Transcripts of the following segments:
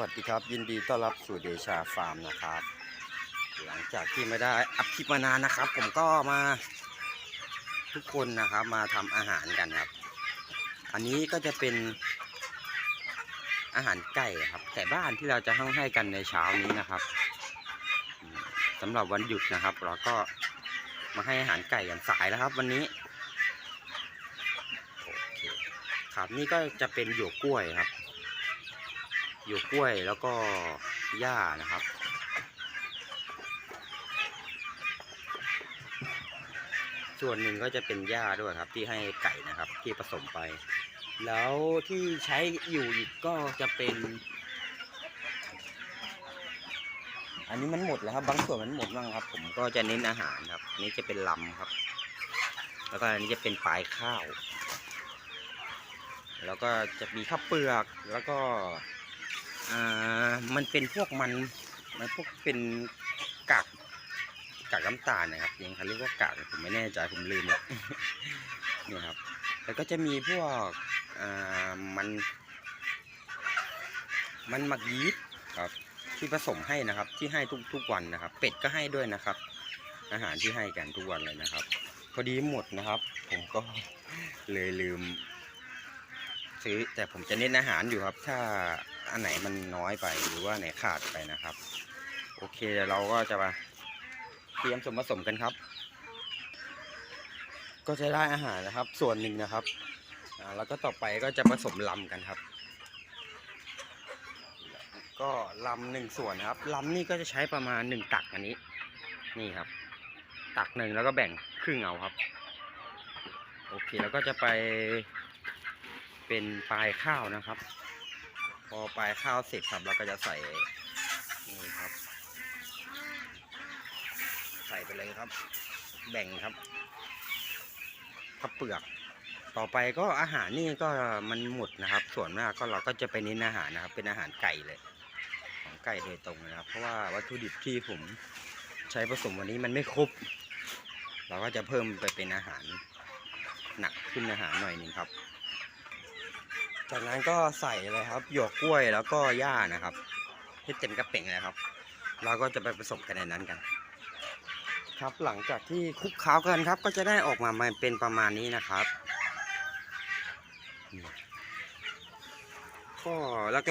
วัสดีครับ ยินดีต้อนรับสู่เดชาฟาร์มนะครับ หลังจากที่ไม่ได้อัพคลิปมานานนะครับ ผมก็มาทุกคนนะครับมาทำอาหารกันครับ อันนี้ก็จะเป็นอาหารไก่ครับแต่บ้านที่เราจะให้ให้กันในเช้านี้นะครับอืมสำหรับวันหยุดนะครับ เราก็มาให้อาหารไก่กันสายแล้วครับ วันนี้ครับนี่ก็จะเป็นหยวกกล้วยครับ หยวกกล้วยแล้วก็หญ้านะครับ ส่วนหนึ่งก็จะเป็นหญ้าด้วยครับ ที่ให้ไก่นะครับที่ผสมไป แล้วที่ใช้อยู่อีกก็จะเป็น อันนี้มันหมดแล้วครับ บางส่วนมันหมดบ้างครับ ผมก็จะเน้นอาหารครับนนี้จะเป็นลำครับ แล้วก็อันนี้จะเป็นปลายข้าวแล้วก็จะมีข้าวเปลือกแล้วก็ อ่ามันเป็นพวกมันมันพวกเป็นกากกากน้ำตาลนะครับยังเขาเรียกว่ากากผมไม่แน่ใจผมลืมแล้วเนี่ยครับแล้วก็จะมีพวกอ่ามันมันหมักยีสต์ครับที่ผสมให้นะครับ ที่ให้ทุกทุกวันนะครับ เป็ดก็ให้ด้วยนะครับ อาหารที่ให้กันทุกวันเลยนะครับ พอดีหมดนะครับ ผมก็เลยลืม ซื้อแต่ผมจะเน้นอาหารอยู่ครับ ถ้า อันไหนมันน้อยไปหรือว่าไหนขาดไปนะครับ โอเคเดี๋ยวเราก็จะมาเตรียมส่วนผสมกันครับ ก็จะได้อาหารนะครับ ส่วนหนึ่งนะครับแล้วก็ต่อไปก็จะผสมลำกันครับ ก็ลำหนึ่งส่วนนะครับลำนี่ก็จะใช้ประมาณหนึ่งตักอันนี้ นี่ครับ ตักหนึ่งแล้วก็แบ่งครึ่งเอาครับ โอเคแล้วก็จะไปเป็นปลายข้าวนะครับ อปลายข้าวเสร็จครับเราก็จะใส่นี่ครับ ใส่ไปเลยครับ แบ่งครับข้าวเปลือก ต่อไปก็อาหารนี่ก็มันหมดนะครับ ส่วนมากก็เราก็จะไปเน้นอาหารนะครับ เป็นอาหารไก่เลย ของไก่โดยตรงนะครับ เพราะว่าวัตถุดิบที่ผมใช้ผสมวันนี้มันไม่ครบ เราก็จะเพิ่มไปเป็นอาหารหนักขึ้นอาหารหน่อยหนึ่งครับ จากนั้นก็ใส่เลยครับหยวกกล้วยแล้วก็หญ้านะครับให้เต็มกระเป๋งเลยครับ เราก็จะไปผสมกันในนั้นกัน ครับหลังจากที่คลุกเคล้ากันครับ ก็จะได้ออกมาเป็นประมาณนี้นะครับก็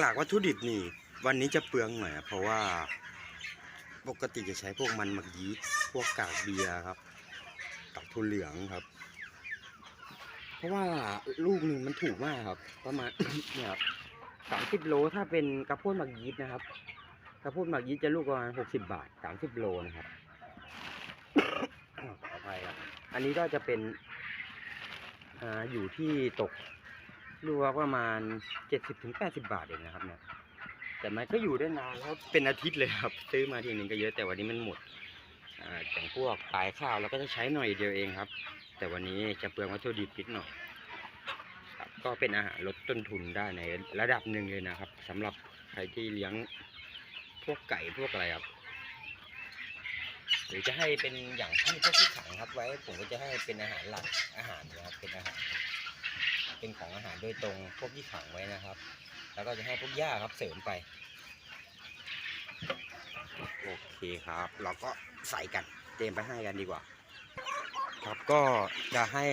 หลักๆวัตถุดิบนี่ วันนี้จะเปลืองหน่อยเพราะว่าปกติจะใช้พวกมันหมักยีสต์พวกกากเบียร์ครับกากถั่วเหลืองครับ ราะว่าลูกหนึ่งมันถูกมากครับ ประมาณ เนี่ยครับสามสิบโลถ้าเป็นกระโพดหมักยีสนะครับกระโพดหมักยีสจะลูกประมาณหกสิบบาทสามสิบโลนะครับขออภัยครับอันนี้ก็จะเป็นอ่าอยู่ที่ตกลูกประมาณเจ็ดสิบถึงแปดสิบาทเองนะครับ เนี่ย แต่มันก็อยู่ได้นานแล้วเป็นอาทิตย์เลยครับ ซื้อมาทีหนึ่งก็เยอะแต่วันนี้มันหมดอ่าอย่างพวกปลายข้าวเราก็จะใช้หน่อยเดียวเองครับ แต่วันนี้จะเปลืองวัตถุดิบนิดหน่อยครับก็เป็นอาหารลดต้นทุนได้ในระดับหนึ่งเลยนะครับสำหรับใครที่เลี้ยงพวกไก่พวกอะไรครับหรือจะให้เป็นอย่างที่พวกที่ขังครับไว้ ผมก็จะให้เป็นอาหารหลักอาหารนะครับเป็นอาหาร เป็นของอาหารโดยตรงพวกที่ขังไว้นะครับ แล้วก็จะให้พวกหญ้าครับเสริมไปโอเคครับ เราก็ใส่กันเตรียมไปให้กันดีกว่า ครับก็จะให้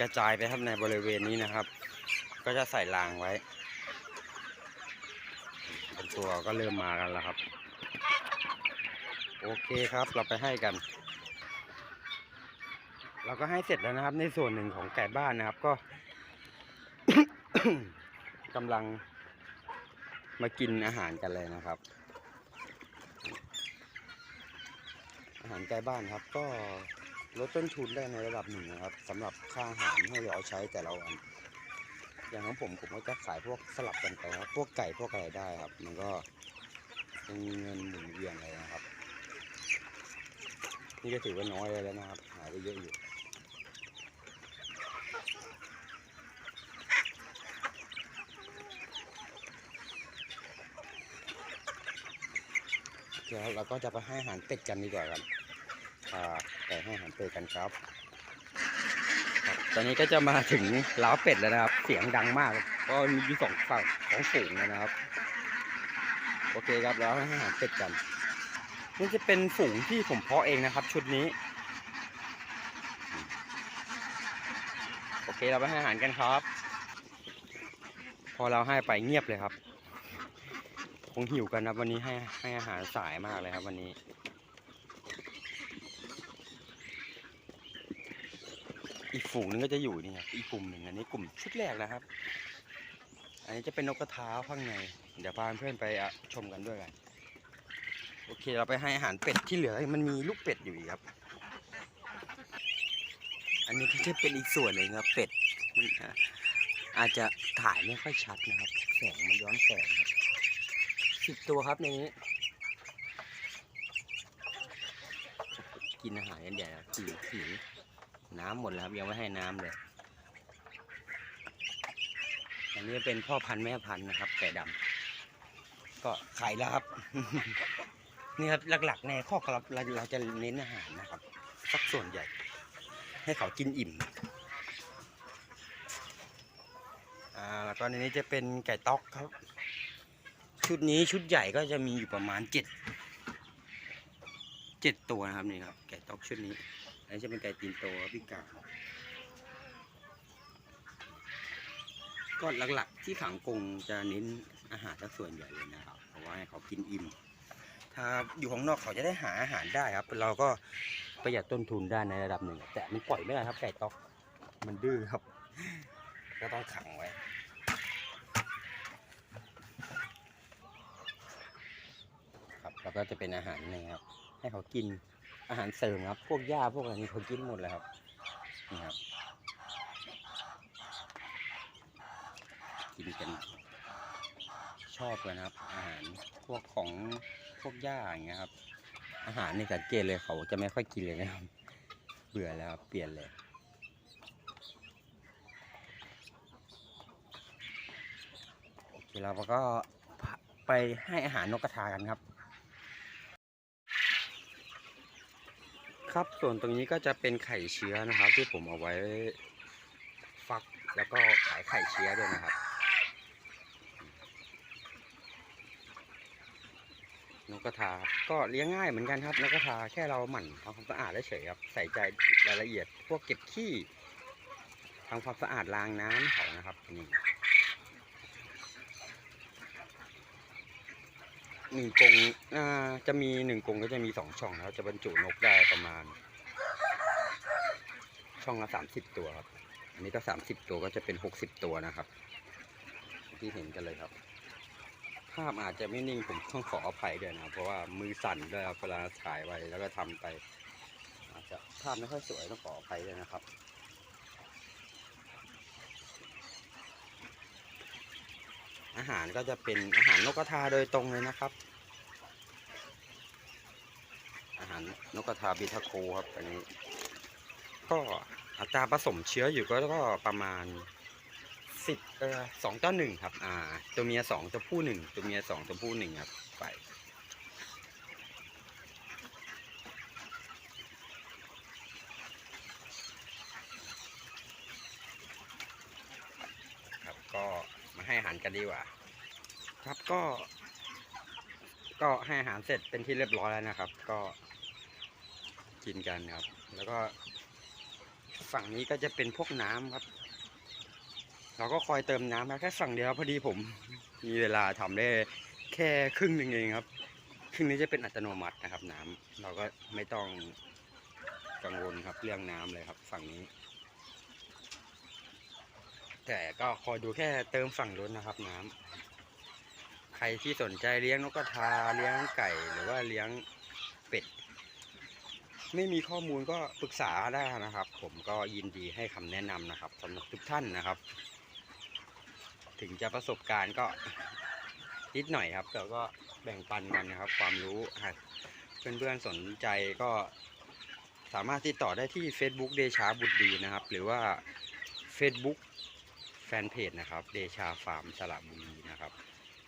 กระจายไปครับในบริเวณนี้นะครับ ก็จะใส่รางไว้เป็นตัวก็เริ่มมากันแล้วครับ โอเคครับเราไปให้กัน เราก็ให้เสร็จแล้วนะครับ ในส่วนหนึ่งของไก่บ้านนะครับ ก็กำลังมากินอาหารกันเลยนะครับ อาหารไก่บ้านครับก็ ลดต้นทุนได้ในระดับหนึ่งนะครับสำหรับค่าอาหารให้เราใช้แต่ละวันอย่างของผมผมก็จะขายพวกสลับกันไปครับพวกไก่พวกอะไรได้ครับ มันก็ยังมีเงินหมุนเวียนเลยนะครับ นี่ก็ถือว่าน้อยแล้วนะครับ หายไปเยอะอยู่โอเคครับเราก็จะไปให้อาหารเป็ดกันดีกว่าครับ อ่าไปให้อาหารเป็ดกันครับ ตอนนี้ก็จะมาถึงล้าวเป็ดแล้วนะครับ เสียงดังมากเพราะมีอยู่สองฝั่งสองฝูงนะครับ โอเคครับเราให้อาหารเป็ดกันนี่จะเป็นฝูงที่ผมเพาะเองนะครับ ชุดนี้ โอเคเราไปให้อาหารกันครับ พอเราให้ไปเงียบเลยครับ คงหิวกันนะวันนี้ให้ให้อาหารสายมากเลยครับวันนี้ อีก ฝูงนึงก็จะอยู่นี่ครับ อีกกลุ่มหนึ่งอันนี้กลุ่มชุดแรกนะครับ อันนี้จะเป็นนกกระทาข้างใน เดี๋ยวพาเพื่อนไปชมกันด้วยกัน โอเคเราไปให้อาหารเป็ดที่เหลือมันมีลูกเป็ดอยู่อีกครับ อันนี้ก็จะเป็นอีกส่วนหนึ่งครับเป็ดมันอาจจะถ่ายไม่ค่อยชัดนะครับ แสงมันย้อนแสงครับสิบตัวครับในนี้ กินอาหารกันใหญ่ครับหิวหิว น้ำหมดแล้วครับยังไม่ให้น้ำเลย อันนี้เป็นพ่อพันธุ์แม่พันธุ์นะครับไก่ดำก็ไข่แล้วครับ นี่ครับหลักๆในข้อกเราเราเราจะเน้นอาหารนะครับ สักส่วนใหญ่ ให้เขากินอิ่มอ่าแล้วก็ในนี้จะเป็นไก่ต๊อกครับ ชุดนี้ชุดใหญ่ก็จะมีอยู่ประมาณเจ็ดเจ็ดตัวนะครับนี่ครับ ไก่ต๊อกชุดนี้ อันนี้จะเป็นไก่ตีนโตครับพี่กาก็หลักๆที่ขังกรงจะเน้นอาหารสักส่วนใหญ่เลยนะครับ เพราะว่าให้เขากินอิ่ม ถ้าอยู่ข้างนอกเขาจะได้หาอาหารได้ครับ เราก็ประหยัดต้นทุนได้ในระดับหนึ่ง แต่มันปล่อยไม่ได้ครับไก่ต๊อกมันดื้อครับ ก็ต้องขังไว้ครับแล้วก็จะเป็นอาหารนะครับให้เขากิน อาหารเสริมครับ พวกหญ้าพวกอะไรนี้เขากินหมดเลยครับนี่ครับ กินกัน ชอบกันนะครับ อาหารพวกของพวกหญ้าอย่างเงี้ยครับ อาหารนี่สังเกตเลยเขาจะไม่ค่อยกินเลยนะครับ เบื่อแล้วครับเปลี่ยนเลยโอเคเราก็ไปให้อาหารนกกระทากันครับ ครับส่วนตรงนี้ก็จะเป็นไข่เชื้อนะครับ ที่ผมเอาไว้ฟักแล้วก็ขายไข่เชื้อด้วยนะครับนกกระทาก็เลี้ยงง่ายเหมือนกันครับนกกระทาแค่เราหมั่นทำความสะอาดเฉยครับใส่ใจรายละเอียดพวกเก็บขี้ทำความสะอาดล้างน้ำเขานะครับนี่ หนึ่งกรงจะมีหนึ่งกรงก็จะมีสองช่องแล้วจะบรรจุนกได้ประมาณ ช่องละสามสิบตัวครับ อันนี้ก็สามสิบตัวก็จะเป็นหกสิบตัวนะครับ ที่เห็นกันเลยครับ ภาพอาจจะไม่นิ่งผมต้องขออภัยด้วยนะ เพราะว่ามือสั่นด้วยครับเวลาถ่ายไว้แล้วก็ทำไป อาจจะภาพไม่ค่อยสวยต้องขออภัยด้วยนะครับ อาหารก็จะเป็นอาหารนกกระทาโดยตรงเลยนะครับ อาหารนกกระทาบิทาโคครับอันนี้ ก็อัตราผสมเชื้ออยู่ก็ก็ประมาณสิบเออสองต่อหนึ่งครับ อ่า ตัวเมียสองตัวผู้หนึ่งตัวเมียสองตัวผู้หนึ่งครับไป ครับ ก็มาให้อาหาร กันดีกว่า ครับก็ ก็ให้อาหารเสร็จเป็นที่เรียบร้อยแล้วนะครับ ก็กินกันครับ แล้วก็ ฝั่งนี้ก็จะเป็นพวกน้ำครับ เราก็คอยเติมน้ำนะแค่ฝั่งเดียวพอดีผม มีเวลาทำได้แค่ครึ่งหนึ่งเองครับครึ่งนี้จะเป็นอัตโนมัตินะครับ น้ำเราก็ไม่ต้องกังวลครับเรื่องน้ำเลยครับ ฝั่งนี้ แต่ก็คอยดูแค่เติมฝั่งนู้นนะครับ น้ำใครที่สนใจเลี้ยงนกกระทาเลี้ยงไก่หรือว่าเลี้ยงเป็ด ไม่มีข้อมูลก็ปรึกษาได้นะครับ ผมก็ยินดีให้คำแนะนำนะครับสำหรับทุกท่านนะครับ ถึงจะประสบการณ์ก็นิดหน่อยครับแต่ก็แบ่งปันกันนะครับ ความรู้หากเพื่อนๆสนใจก็สามารถติดต่อได้ที่ Facebook เดชาบุตรดีนะครับ หรือว่า Facebook แฟนเพจนะครับเดชาฟาร์มสระบุรีนะครับ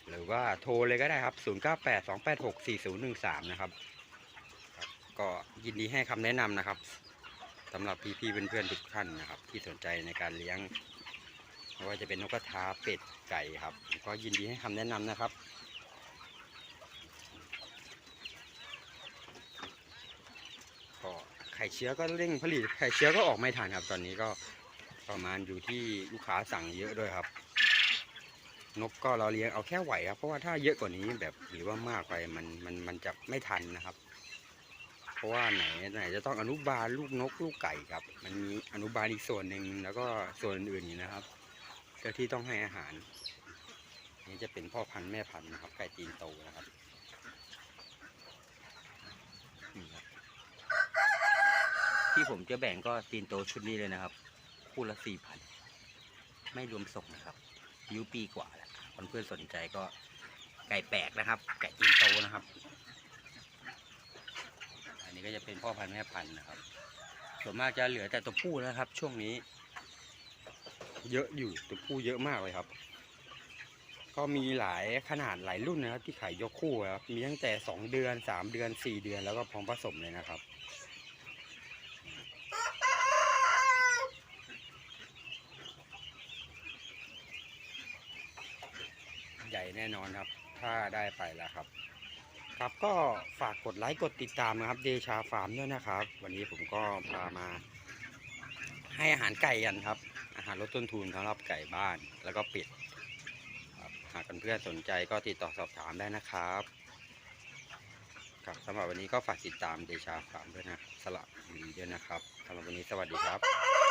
หรือว่าโทรเลยก็ได้ครับ 0982864013 นะครับ ก็ยินดีให้คำแนะนำนะครับสำหรับพี่ๆเพื่อนๆทุกท่านนะครับ ที่สนใจในการเลี้ยงไม่ว่าจะเป็นนกกระทาเป็ดไก่ครับ ก็ยินดีให้คำแนะนำนะครับก็ไข่เชื้อก็เร่งผลิตไข่เชื้อก็ออกไม่ทันครับ ตอนนี้ก็ ประมาณอยู่ที่ลูกค้าสั่งเยอะด้วยครับ นกก็เราเลี้ยงเอาแค่ไหวครับ เพราะว่าถ้าเยอะกว่านี้แบบหรือว่ามากไปมันมันมันจะไม่ทันนะครับ เพราะว่าไหนไหนจะต้องอนุบาลลูกนกลูกไก่ครับ มันมีอนุบาลอีกส่วนหนึ่งแล้วก็ส่วนอื่นๆอยู่นะครับเจ้าที่ต้องให้อาหาร นี่จะเป็นพ่อพันธุ์แม่พันธุ์นะครับไก่ตีนโตนะครับที่ผมจะแบ่งก็ตีนโตชุดนี้เลยนะครับ คู่ละสี่พันไม่รวมส่งนะครับอายุปีกว่าแล้วคนเพื่อนๆสนใจก็ไก่แปลกนะครับ ไก่ตีนโตนะครับ อันนี้ก็จะเป็นพ่อพันธุ์แม่พันธุ์นะครับ ส่วนมากจะเหลือแต่ตัวผู้นะครับ ช่วงนี้ เยอะอยู่ตัวผู้เยอะมากเลยครับ ก็มีหลายขนาดหลายรุ่นนะครับ ที่ขายยกคู่ครับมีตั้งแต่สองเดือนสามเดือนสี่เดือนแล้วก็พร้อมผสมเลยนะครับ ใหญ่แน่นอนครับ ถ้าได้ไปแล้วครับ ครับก็ฝากกดไลค์กดติดตามนะครับ เดชาฟาร์มด้วยนะครับ วันนี้ผมก็พามา ให้อาหารไก่กันครับ อาหารลดต้นทุนสำหรับไก่บ้านแล้วก็เป็ดหากเพื่อนๆสนใจก็ติดต่อสอบถามได้นะครับครับสำหรับวันนี้ก็ฝากติดตามเดชาฟาร์มด้วยนะสละบุรีด้วยนะครับสำหรับวันนี้สวัสดีครับ